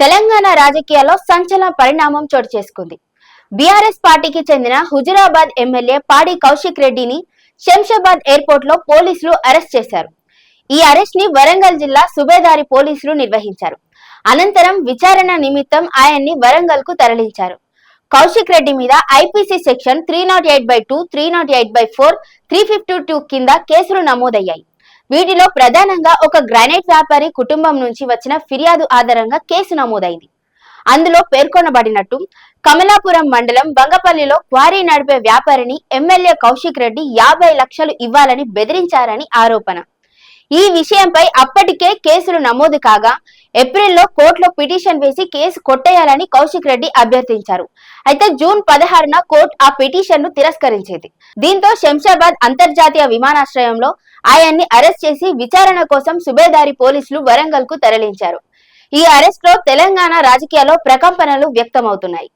తెలంగాణ రాజకీయాల్లో సంచలన పరిణామం చోటు చేసుకుంది. బీఆర్ఎస్ పార్టీకి చెందిన హుజురాబాద్ ఎమ్మెల్యే పాడి కౌశిక్ రెడ్డిని శంషాబాద్ ఎయిర్పోర్ట్లో పోలీసులు అరెస్ట్ చేశారు. ఈ అరెస్ట్ని వరంగల్ జిల్లా సుబేదారి పోలీసులు నిర్వహించారు. అనంతరం విచారణ నిమిత్తం ఆయన్ని వరంగల్కు తరలించారు. కౌశిక్ రెడ్డి మీద IPC section three nought eight by two three nought eight by four three fifty two కింద కేసులు నమోదయ్యాయి. వీటిలో ప్రధానంగా ఒక గ్రానైట్ వ్యాపారి కుటుంబం నుంచి వచ్చిన ఫిర్యాదు ఆధారంగా కేసు నమోదైంది. అందులో పేర్కొనబడినట్టు కమలాపురం మండలం బంగపల్లిలో క్వారీ నడిపే వ్యాపారిని ఎమ్మెల్యే కౌశిక్ రెడ్డి యాభై లక్షలు ఇవ్వాలని బెదిరించారని ఆరోపణ. ఈ విషయంపై అప్పటికే కేసులు నమోదు కాగా ఏప్రిల్లో కోర్టులో పిటిషన్ వేసి కేసు కొట్టేయాలని కౌశిక్ రెడ్డి అభ్యర్థించారు. అయితే జూన్ పదహారున కోర్టు ఆ పిటిషన్ను తిరస్కరించింది. దీంతో శంషాబాద్ అంతర్జాతీయ విమానాశ్రయంలో ఆయన్ని అరెస్ట్ చేసి విచారణ కోసం సుబేదారి పోలీసులు వరంగల్కు తరలించారు. ఈ అరెస్ట్లో తెలంగాణ రాజకీయాల్లో ప్రకంపనలు వ్యక్తమవుతున్నాయి.